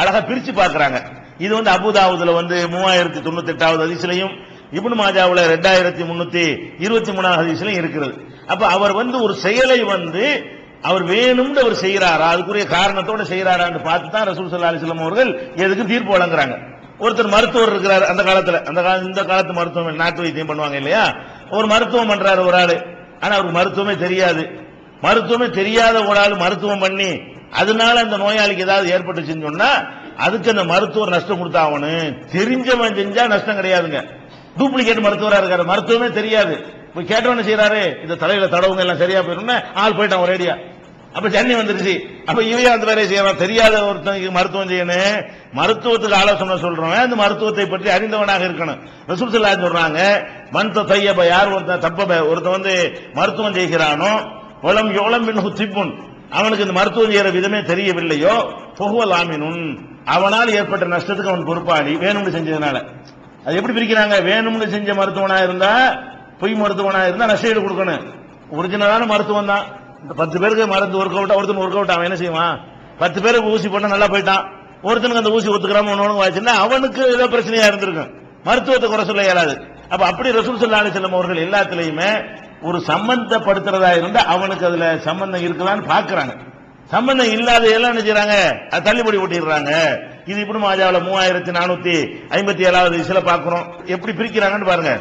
அழகா பிரிச்சு பாக்குறாங்க இது வந்து அபுதாவுதுல வந்து மூவாயிரத்தி தொண்ணூத்தி எட்டாவது அதிசலையும் இபுன் மாஜாவுல ரெண்டாயிரத்தி முன்னூத்தி இருபத்தி மூணாவது அதிசலையும் இருக்கிறது. அப்ப அவர் வந்து ஒரு செயலை வந்து அவர் வேணும்னு அவர் செய்யறாரா அதுக்குரிய காரணத்தோட செய்யறாரான்னு பார்த்து தான் ரசூல் சல்லா அலிஸ்லாம் அவர்கள் எதுக்கு தீர்ப்பு வழங்குறாங்க. ஒருத்தர் மருத்துவர் இருக்கிறார் அந்த காலத்துல அந்த கால இந்த காலத்து மருத்துவம் நாட்டு வைத்தியம் பண்ணுவாங்க இல்லையா? ஒரு மருத்துவம் பண்றாரு ஒரு ஆளு. ஆனா அவருக்கு மருத்துவமே தெரியாது. மருத்துவமே தெரியாத ஒரு ஆள் மருத்துவம் பண்ணி அதனால அந்த நோயாளிக்கு ஏதாவது ஏற்பட்டுச்சுன்னு சொன்னா அதுக்கு அந்த மருத்துவர் நஷ்டம் கொடுத்தாவனு தெரிஞ்சவன் செஞ்சா நஷ்டம் கிடையாதுங்க. டூப்ளிகேட் மருத்துவரா இருக்காரு. மருத்துவமே தெரியாது. போய் கேட்டவன செய்யறாரு இந்த தலையில தடவுங்க எல்லாம் சரியா போயிடும் ஆள் போயிட்டான் ஒரேடியா. அப்ப சென்னை வந்துருச்சு. அப்ப இவையா அந்த வேலையை செய்யலாம் தெரியாத ஒருத்தனுக்கு மருத்துவம் செய்யணும். மருத்துவத்துக்கு ஆலோசனை சொல்றவன் அந்த மருத்துவத்தை பற்றி அறிந்தவனாக இருக்கணும். ரசூல் சொல்றாங்க மந்த தையப்ப யார் ஒருத்தன் தப்ப ஒருத்தன் வந்து மருத்துவம் செய்கிறானோ உலம் எவ்வளவு மின் திப்புன். அவனுக்கு இந்த மருத்துவம் செய்யற விதமே தெரியவில்லையோ? புகுவல் ஆமினும் அவனால் ஏற்பட்ட நஷ்டத்துக்கு அவன் பொறுப்பாளி. வேணும்னு செஞ்சதுனால. அது எப்படி பிரிக்கிறாங்க? வேணும்னு செஞ்ச மருத்துவனா இருந்தா பொய் மருத்துவனா இருந்தா நஷ்டஈடு கொடுக்கணும். ஒரிஜினலான மருத்துவம் தான். இந்த பத்து பேருக்கு மருந்து ஒர்க் அவுட் ஒருத்தன் ஒர்க் அவுட் அவன் என்ன செய்வான்? பத்து பேருக்கு ஊசி போட்டா நல்லா போயிட்டான். ஒருத்தனுக்கு அந்த ஊசி ஒத்துக்கிறாம ஒன்னு வாச்சுன்னா அவனுக்கு ஏதோ பிரச்சனையா இருந்திருக்கும். மருத்துவத்தை குறை சொல்ல இயலாது. அப்ப அப்படி ரசூல் ஸல்லல்லாஹு அலைஹி அவர்கள் எல்லாத்திலையுமே ஒரு சம்பந்தப்படுத்துறதா இருந்தா அவனுக்கு அதுல சம்பந்தம் இருக்குதான்னு பாக்குறாங்க. சம்பந்தம் இல்லாத எல்லாம் என்ன அது தள்ளுபடி ஓட்டிடுறாங்க இது இப்படி மாஜாவில் மூவாயிரத்தி நானூத்தி ஐம்பத்தி ஏழாவது இசில பாக்குறோம். எப்படி பிரிக்கிறாங்கன்னு பாருங்க.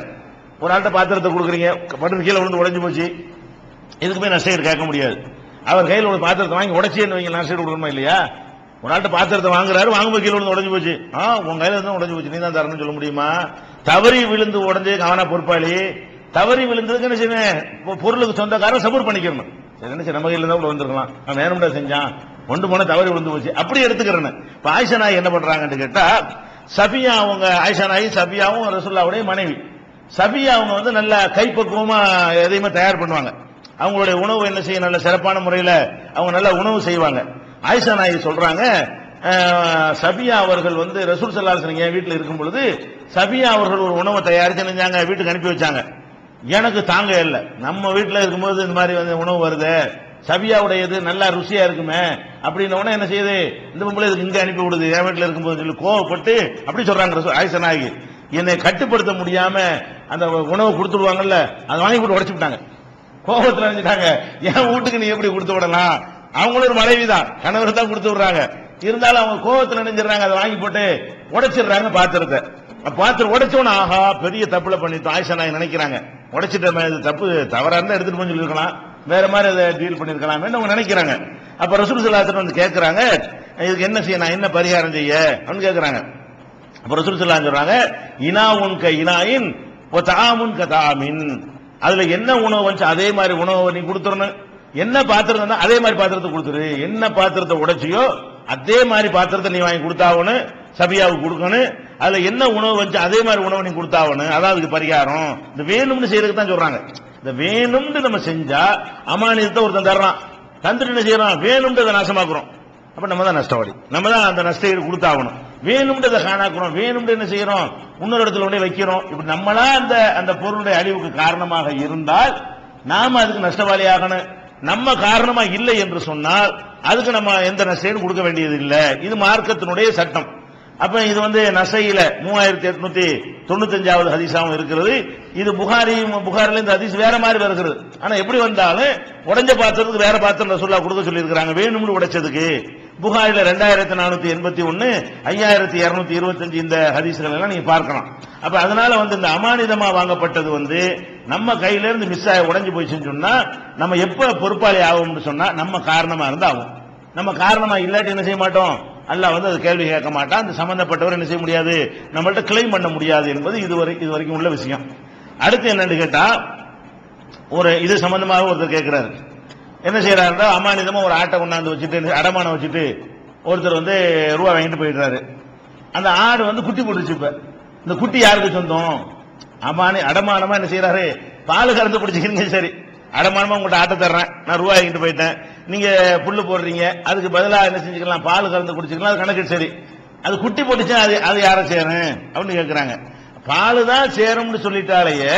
ஒரு ஆள்கிட்ட பாத்திரத்தை கொடுக்குறீங்க. பட்டு கீழே விழுந்து உடஞ்சு போச்சு. இதுக்கு போய் நஷ்டம் கேட்க முடியாது. அவர் கையில் ஒரு பாத்திரத்தை வாங்கி உடைச்சேன்னு வைங்க நஷ்டம் கொடுக்கணுமா இல்லையா? ஒரு ஆள்கிட்ட பாத்திரத்தை வாங்குறாரு வாங்கும்போது கீழே விழுந்து உடஞ்சு போச்சு. ஆ உங்க கையில இருந்தா உடஞ்சு போச்சு. நீ தான் தரணும்னு சொல்ல முடியுமா? தவறி விழுந்து உடஞ்சு கவனா பொறுப்பாளி. தவறி விழுந்ததுக்கு என்ன செய்வேன்? பொருளுக்கு சொந்தக்காரன் சப்போர்ட் பண்ணிக்கணும் சரி, என்ன செய்ய, நம்ம கையில் தான் வந்திருக்கலாம். அவன் நேரம்டா செஞ்சான்? ஒன்று போன தவறி விழுந்து போச்சு. அப்படி எடுத்துக்கிறேன்னு. இப்போ ஆயிஷா நாய் என்ன பண்ணுறாங்கன்னு கேட்டால் சபியா அவங்க ஆயிஷா நாய் சபியாவும் ரசுல்லாவுடைய மனைவி. சபியா அவங்க வந்து நல்லா கைப்பக்குவமாக எதையுமே தயார் பண்ணுவாங்க. அவங்களுடைய உணவு என்ன செய்ய நல்ல சிறப்பான முறையில் அவங்க நல்லா உணவு செய்வாங்க. ஆயிஷா நாய் சொல்கிறாங்க சபியா அவர்கள் வந்து ரசூல் சல்லாசன் என் வீட்டில் இருக்கும் பொழுது சபியா அவர்கள் ஒரு உணவை தயாரித்து நினைஞ்சாங்க வீட்டுக்கு அனுப்பி வச்சாங்க. எனக்கு தாங்க இல்லை. நம்ம வீட்டில் இருக்கும்போது இந்த மாதிரி வந்து உணவு வருது. சபியாவுடையது நல்லா ருசியா இருக்குமே. அப்படின்ன உடனே என்ன செய்யுது? இந்த பொம்பளை இதுக்கு இங்கே அனுப்பி விடுது. என் வீட்டில் இருக்கும்போது சொல்லி கோவப்பட்டு அப்படி சொல்றாங்க ஆயுசனாகி என்னை கட்டுப்படுத்த முடியாம அந்த உணவை கொடுத்துடுவாங்கல்ல அதை வாங்கி போட்டு உடச்சு விட்டாங்க. கோபத்தில் நினைச்சிட்டாங்க என் வீட்டுக்கு நீ எப்படி கொடுத்து விடலாம்? அவங்களும் ஒரு மனைவி தான் கணவர் தான் கொடுத்து விடுறாங்க. இருந்தாலும் அவங்க கோபத்தில் நினைஞ்சிடறாங்க அதை வாங்கி போட்டு உடைச்சிடுறாங்க பாத்திரத்தை. பாத்திரம் உடைச்சோன்னு ஆஹா பெரிய தப்புல பண்ணிட்டோம். ஆயிஷா நாயகி நினைக்கிறாங்க. உடைச்சிட்டோமே இது தப்பு தவறாக இருந்தால் எடுத்துகிட்டு போய் சொல்லியிருக்கலாம். வேற மாதிரி அதை டீல் பண்ணியிருக்கலாமே அவங்க நினைக்கிறாங்க. அப்போ ரசூல் சலாத்திரம் வந்து கேட்குறாங்க இதுக்கு என்ன செய்ய நான் என்ன பரிகாரம் செய்ய? அப்படின்னு கேட்குறாங்க அப்போ ரசூல் ஸல்லல்லாஹு சொல்கிறாங்க இனா உன் க இனாயின் ஓ தாமுன் க தாமின். அதில் என்ன உணவு வந்துச்சு அதே மாதிரி உணவை நீ கொடுத்துடணும். என்ன பாத்திரம் அதே மாதிரி பாத்திரத்தை கொடுத்துரு. என்ன பாத்திரத்தை உடைச்சியோ அதே மாதிரி பாத்திரத்தை நீ வாங்கி கொடுத்தாவனு சபியாவுக்கு கொடுக்கணும். அதுல என்ன உணவு வச்சு அதே மாதிரி உணவு நீ கொடுத்தாவணும் அதான் அதுக்கு பரிகாரம். இந்த வேணும்னு செய்யறதுக்கு தான் சொல்றாங்க. இந்த வேணும்னு நம்ம செஞ்சா அமானியத்தை ஒருத்தன் தர்றான். தந்துட்டு என்ன செய்யறான்? வேணும்ன்றதை நாசமாக்குறோம். அப்ப நம்ம தான் நஷ்டவாடி நம்ம தான் அந்த நஷ்ட கொடுத்தாவணும் கொடுத்தாகணும். வேணும்ன்றதை காணாக்குறோம். வேணும்னு என்ன செய்யறோம்? இன்னொரு இடத்துல உடனே வைக்கிறோம். இப்படி நம்மளா அந்த அந்த பொருளுடைய அழிவுக்கு காரணமாக இருந்தால் நாம அதுக்கு நஷ்டவாளி ஆகணும் நம்ம காரணமா இல்லை என்று சொன்னால் அதுக்கு நம்ம எந்த நசையும் கொடுக்க வேண்டியது இல்லை இது மார்க்கத்தினுடைய சட்டம். அப்ப இது வந்து நசையில மூவாயிரத்தி எட்நூத்தி தொண்ணூத்தஞ்சாவது ஹதீஸாவும் இருக்கிறது. இது புகாரி புகாரில இந்த ஹதீஸ் வேற மாதிரி வருகிறது. ஆனா எப்படி வந்தாலும் உடஞ்ச பாத்திரத்துக்கு வேற பாத்திரம் ரசூல்லா கொடுக்க சொல்லியிருக்கிறாங்க. வேணும்னு உடைச்சதுக்கு. புகாரில ரெண்டாயிரத்தி நானூத்தி எண்பத்தி ஒன்னு ஐயாயிரத்தி இருநூத்தி இருபத்தஞ்சு இந்த ஹதீஸ்கள் எல்லாம் நீங்க பார்க்கலாம். அப்ப அதனால வந்து இந்த அமானிதமா வாங்கப்பட்டது வந்து நம்ம கையில இருந்து மிஸ் ஆகி உடஞ்சு போயிடுச்சுன்னு சொன்னா நம்ம எப்ப பொறுப்பாளி ஆகும்னு சொன்னா நம்ம காரணமா இருந்து ஆகும். நம்ம காரணமா இல்லாட்டி என்ன செய்ய மாட்டோம்? அல்லாஹ் வந்து அது கேள்வி கேட்க மாட்டான். அந்த சம்பந்தப்பட்டவர் என்ன செய்ய முடியாது? நம்மள்ட்ட கிளைம் பண்ண முடியாது என்பது இதுவரை இது வரைக்கும் உள்ள விஷயம். அடுத்து என்னன்னு கேட்டா ஒரு இது சம்பந்தமாக ஒருத்தர் கேட்கிறாரு என்ன செய்யறாருன்னா அமானிதமா ஒரு ஆட்டை கொண்டாந்து வச்சுட்டு அடமானம் வச்சுட்டு ஒருத்தர் வந்து ரூபா வாங்கிட்டு போயிடுறாரு. அந்த ஆடு வந்து குட்டி போட்டுச்சு இப்ப. இந்த குட்டி யாருக்கு சொந்தம்? அமானி அடமானமா என்ன செய்யறாரு பால் கலந்து பிடிச்சிக்கிறீங்க சரி. அடமானமா உங்கள்கிட்ட ஆட்டை தர்றேன். நான் ரூபா வாங்கிட்டு போயிட்டேன். நீங்க புல்லு போடுறீங்க. அதுக்கு பதிலாக என்ன செஞ்சுக்கலாம்? பால் கலந்து குடிச்சிக்கலாம். அது கணக்கு சரி. அது குட்டி போட்டுச்சு அது அது யாரை சேரும்? அப்படின்னு கேட்கிறாங்க பால் தான் சேரும்னு சொல்லிட்டாலேயே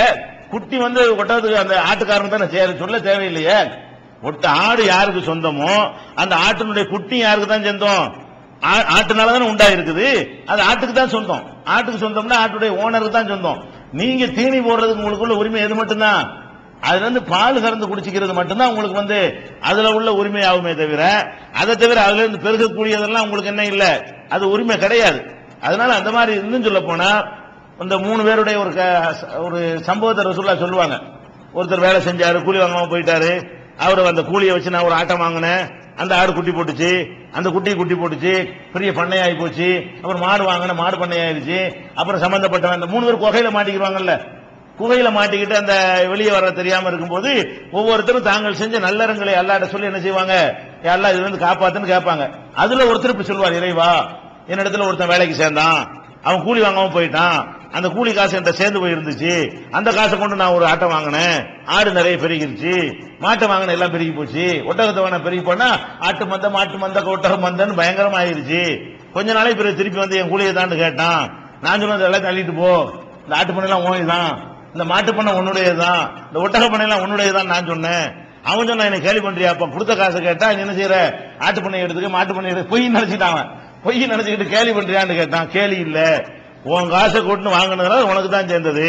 குட்டி வந்து ஒட்டத்துக்கு அந்த ஆட்டுக்காரன் தானே சேர சொல்ல தேவையில்லையே. ஒட்ட ஆடு யாருக்கு சொந்தமோ அந்த ஆட்டினுடைய குட்டி யாருக்கு தான் சொந்தம்? ஆ- ஆட்டுனால தானே உண்டா இருக்குது அது ஆட்டுக்கு தான் சொந்தம். ஆட்டுக்கு சொந்தம்னா ஆட்டுடைய ஓனருக்கு தான் சொந்தம். நீங்க தீனி போடுறதுக்கு உங்களுக்குள்ள உரிமை எது மட்டும்தான்? அதுல இருந்து பால் கறந்து குடிச்சிக்கிறது மட்டும்தான் உங்களுக்கு வந்து அதுல உள்ள உரிமை ஆகுமே தவிர அதை தவிர அதுல இருந்து பெருகக்கூடியதெல்லாம் உங்களுக்கு என்ன இல்ல? அது உரிமை கிடையாது. அதனால அந்த மாதிரி இருந்து சொல்ல போனா இந்த மூணு பேருடைய ஒரு க- ஒரு சம்பவத்தை ரசூல்லா சொல்லுவாங்க. ஒருத்தர் வேலை செஞ்சாரு கூலி வாங்காம போயிட்டாரு. அவர் அந்த கூலியை வச்சு நான் ஒரு ஆட்டம் வாங்கினேன். அந்த ஆடு குட்டி போட்டுச்சு. அந்த குட்டியை குட்டி போட்டுச்சு. பெரிய பண்ணையாகி போச்சு. அப்புறம் மாடு வாங்கின மாடு பண்ணையாயிருச்சு. அப்புறம் சம்பந்தப்பட்டவன் அந்த மூணு பேர் குகையில மாட்டிக்கிடுவாங்கல்ல குகையில மாட்டிக்கிட்டு அந்த வெளியே வர தெரியாம இருக்கும்போது ஒவ்வொருத்தரும் தாங்கள் செஞ்ச நல்லறங்களை அல்லாட்ட சொல்லி என்ன செய்வாங்க? எல்லா இதுல இருந்து காப்பாத்துன்னு கேட்பாங்க. அதுல ஒருத்தர் இப்படி சொல்லுவார் இறைவா என்னிடத்துல ஒருத்தன் வேலைக்கு சேர்ந்தான். அவன் கூலி வாங்காம போயிட்டான். அந்த கூலி காசு என்கிட்ட சேர்ந்து போயிருந்துச்சு. அந்த காசை கொண்டு நான் ஒரு ஆட்டை வாங்கினேன். ஆடு நிறைய பெருகிருச்சு. மாட்டை வாங்கின எல்லாம் பெருகி போச்சு. ஒட்டகத்தை வேணா பெருகி போனா ஆட்டு மந்த மாட்டு மந்த ஒட்டக மந்தன்னு பயங்கரமா ஆயிருச்சு கொஞ்ச நாளைக்கு பிறகு திருப்பி வந்து என் கூலியை தான் கேட்டான். நான் சொன்னது எல்லாம் தள்ளிட்டு போ. இந்த ஆட்டு பண்ணை எல்லாம் ஓய்தான் இந்த மாட்டு பண்ணை உன்னுடையதுதான். இந்த ஒட்டக பண்ணையெல்லாம் உன்னுடையதான் நான் சொன்னேன். அவன் சொன்ன என்ன கேள்வி பண்றியா? அப்ப கொடுத்த காசை கேட்டா நீ என்ன செய்யற ஆட்டு பண்ணை எடுத்துக்க மாட்டு பண்ணை எடுத்து பொய் நினைச்சிட்டான் பொய் நினைச்சுக்கிட்டு கேலி பண்றியான்னு கேட்டான். கேலி இல்லை. உன் காசை கொண்டு வாங்கினதுனால உனக்கு தான் சேர்ந்தது.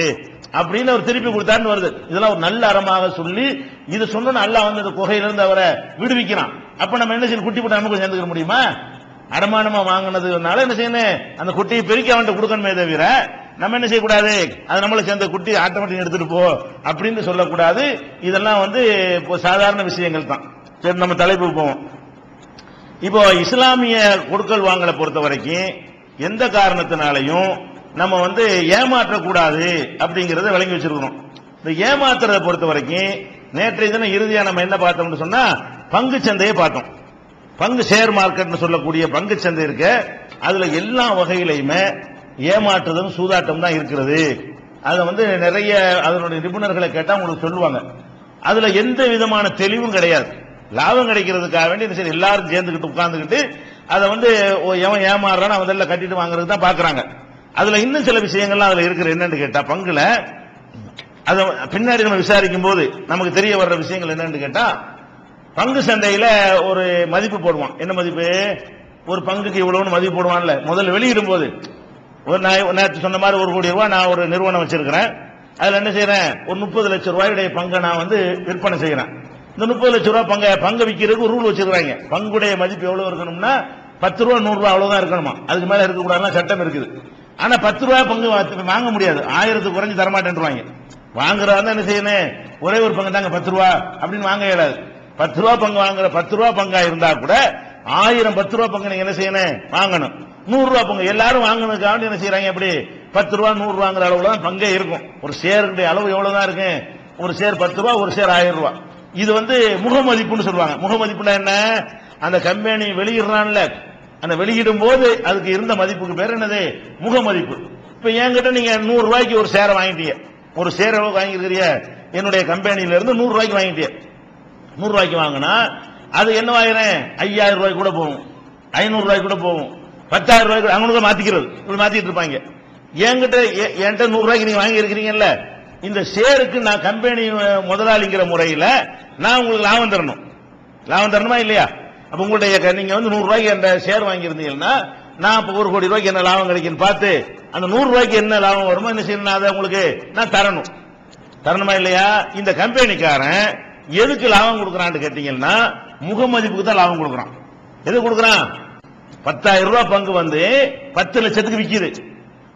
அப்படின்னு அவர் திருப்பி கொடுத்தான்னு வருது. இதெல்லாம் ஒரு நல்ல அறமாக சொல்லி இது சொன்ன அல்லாஹ் வந்து அந்த குகையிலிருந்து அவரை விடுவிக்கிறான். அப்ப நம்ம என்ன செய்யணும்? குட்டி போட்டு நமக்கு சேர்ந்துக்க முடியுமா? அடமானமா வாங்கினதுனால என்ன செய்யணும்? அந்த குட்டியை பெருக்கி அவன்கிட்ட கொடுக்கணுமே தவிர நம்ம என்ன செய்யக்கூடாது? அது நம்மளை சேர்ந்த குட்டி ஆட்டோமேட்டிக் எடுத்துட்டு போ அப்படின்னு சொல்லக்கூடாது. இதெல்லாம் வந்து இப்போ சாதாரண விஷயங்கள் தான். சரி நம்ம தலைப்புக்கு போவோம். இப்போ இஸ்லாமிய கொடுக்கல் வாங்கலை பொறுத்த வரைக்கும் எந்த காரணத்தினாலையும் நம்ம வந்து ஏமாற்றக்கூடாது அப்படிங்கறத விளங்கி வச்சிருக்கிறோம் இந்த ஏமாத்துறதை பொறுத்த வரைக்கும் நேற்றைய தினம் இறுதியா நம்ம என்ன பார்த்தோம்னு சொன்னா பங்கு சந்தையை பார்த்தோம். பங்கு ஷேர் மார்க்கெட்னு சொல்லக்கூடிய பங்கு சந்தை இருக்க. அதுல எல்லா வகையிலையுமே ஏமாற்றுதலும் சூதாட்டம் தான் இருக்கிறது. அதை வந்து நிறைய அதனுடைய நிபுணர்களை கேட்டா உங்களுக்கு சொல்லுவாங்க. அதுல எந்த விதமான தெளிவும் கிடையாது. லாபம் கிடைக்கிறதுக்காக வேண்டி எல்லாரும் சேர்ந்துக்கிட்டு உட்கார்ந்துக்கிட்டு அதை வந்து ஓ, எவன் ஏமாறுறான்னு அவன் இதெல்லாம் கட்டிட்டு வாங்குறது தான் பார்க்குறாங்க அதில் இன்னும் சில விஷயங்கள்லாம் அதில் இருக்கிற என்னன்னு கேட்டால் பங்குல அதை பின்னாடி நம்ம விசாரிக்கும் போது நமக்கு தெரிய வர்ற விஷயங்கள் என்னன்னு கேட்டால் பங்கு சந்தையில் ஒரு மதிப்பு போடுவான். என்ன மதிப்பு? ஒரு பங்குக்கு இவ்வளோன்னு மதிப்பு போடுவான்ல. முதல்ல வெளியிடும் போது ஒரு நான் நேற்று சொன்ன மாதிரி ஒரு கோடி ரூபா நான் ஒரு நிறுவனம் வச்சிருக்கிறேன். அதில் என்ன செய்யறேன் ஒரு முப்பது லட்சம் ரூபாயுடைய பங்கை நான் வந்து விற்பனை செய்கிறேன் இந்த முப்பது லட்சம் ரூபாய் பங்க பங்கு விற்கிறதுக்கு ஒரு ரூல் வச்சிருக்காங்க பங்குடைய மதிப்பு எவ்வளவு இருக்கணும்னா பத்து ரூபா நூறு ரூபாய் அவ்வளவுதான் இருக்கணுமா? அதுக்கு மேல இருக்கக்கூடாதுன்னா சட்டம் இருக்குது. ஆனா பத்து ரூபாய் பங்கு வாங்க முடியாது. ஆயிரத்துக்கு குறைஞ்சு தரமாட்டேன்றாங்க வாங்குறதா என்ன செய்யணும்? ஒரே ஒரு பங்கு தாங்க பத்து ரூபா அப்படின்னு வாங்க இயலாது. பத்து ரூபா பங்கு வாங்குற பத்து ரூபா பங்கா இருந்தா கூட ஆயிரம் பத்து ரூபா பங்கு நீங்க என்ன செய்யணும்? வாங்கணும். நூறு ரூபா பங்கு. எல்லாரும் வாங்கினதுக்காக என்ன செய்யறாங்க எப்படி பத்து ரூபா நூறு ரூபாங்கிற அளவுல தான் பங்கே இருக்கும். ஒரு ஷேருடைய அளவு எவ்வளவுதான் இருக்கு? ஒரு ஷேர் பத்து ரூபா ஒரு ஷேர் ஆயிரம் ரூபாய் இது வந்து முகமதிப்புன்னு சொல்லுவாங்க. முகமதிப்புனா என்ன? அந்த கம்பெனி வெளியிடுறான்ல. அந்த வெளியிடும் போது அதுக்கு இருந்த மதிப்புக்கு பேர் என்னது? முகமதிப்பு. இப்ப என்கிட்ட நீங்க நூறு ரூபாய்க்கு ஒரு சேரை வாங்கிட்டீங்க. ஒரு ஷேர் எவ்வளவு வாங்கியிருக்கிறீங்க என்னுடைய கம்பெனியில இருந்து நூறு ரூபாய்க்கு வாங்கிட்டீங்க. நூறு ரூபாய்க்கு வாங்கினா அது என்ன வாங்குறேன் ஐயாயிரம் ரூபாய்க்கு கூட போகும். ஐநூறு ரூபாய்க்கு கூட போகும். பத்தாயிரம் ரூபாய்க்கு கூட அவங்களுக்கு மாத்திக்கிறது. இப்படி மாத்திட்டு இருப்பாங்க. என்கிட்ட என்கிட்ட நூறு ரூபாய்க்கு நீங்க வாங்கி இருக்கிறீங்கல்ல இந்த ஷேருக்கு நான் கம்பெனி முதலாளிங்கிற முறையில நான் உங்களுக்கு லாபம் தரணும். லாபம் தரணுமா இல்லையா? அப்ப உங்களுடைய க- நீங்க வந்து நூறு ரூபாய்க்கு என்ற ஷேர் வாங்கியிருந்தீங்கன்னா நான் இப்ப ஒரு கோடி ரூபாய்க்கு என்ன லாபம் கிடைக்குன்னு பார்த்து அந்த நூறு ரூபாய்க்கு என்ன லாபம் வருமோ என்ன செய்யணும் நான் அதை உங்களுக்கு நான் தரணும். தரணுமா இல்லையா? இந்த கம்பெனிக்காரன் எதுக்கு லாபம் கொடுக்குறான்னு கேட்டீங்கன்னா முகமதிப்புக்கு தான் லாபம் கொடுக்குறான். எது கொடுக்குறான்? பத்தாயிரம் ரூபாய் பங்கு வந்து பத்து லட்சத்துக்கு விற்கிது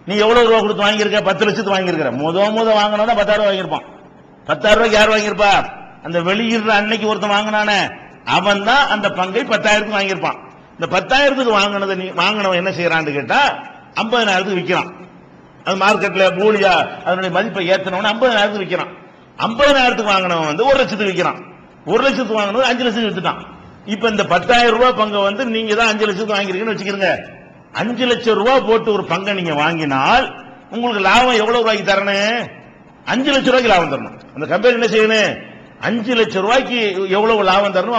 நீ எவ்வளவு ரூபா கொடுத்து வாங்கியிருக்க? பத்து லட்சத்துக்கு வாங்கியிருக்கிற. முத முத வாங்கினா தான் பத்தாயிரம் ரூபாய் வாங்கியிருப்பான். பத்தாயிரம் ரூபாய்க்கு யார் வாங்கியிருப்பா? அந்த வெளியிடுற அன்னைக்கு ஒருத்தன் வாங்கினானே அவன் தான் அந்த பங்கை பத்தாயிரத்துக்கு வாங்கியிருப்பான். இந்த பத்தாயிரத்துக்கு வாங்கினதை நீ வாங்கினவன் என்ன செய்யறான்னு கேட்டா ஐம்பதனாயிரத்துக்கு விற்கிறான் அது மார்க்கெட்ல மூலியா அதனுடைய மதிப்பை ஏத்தனவன ஐம்பதனாயிரத்துக்கு விற்கிறான் ஐம்பதனாயிரத்துக்கு வாங்கினவன் வந்து ஒரு லட்சத்துக்கு விற்கிறான் ஒரு லட்சத்துக்கு வாங்கினது அஞ்சு லட்சத்துக்கு வித்துட்டான். இப்ப இந்த பத்தாயிரம் ரூபாய் பங்கை வந்து நீங்க தான் அஞ்சு லட்சத்துக்கு வாங்கிருக்கீங்கன்னு வச்சுக்கிறீங்க அஞ்சு லட்சம் ரூபாய் போட்டு ஒரு பங்கை நீங்க வாங்கினால் உங்களுக்கு லாபம் எவ்வளவு ரூபாய்க்கு தரணும்? அஞ்சு லட்சம் ரூபாய்க்கு லாபம் தரணும். அந்த கம்பெனி என்ன செய்யணும்? அஞ்சு லட்சம் ரூபாய்க்கு எவ்வளவு லாபம் தரணும்?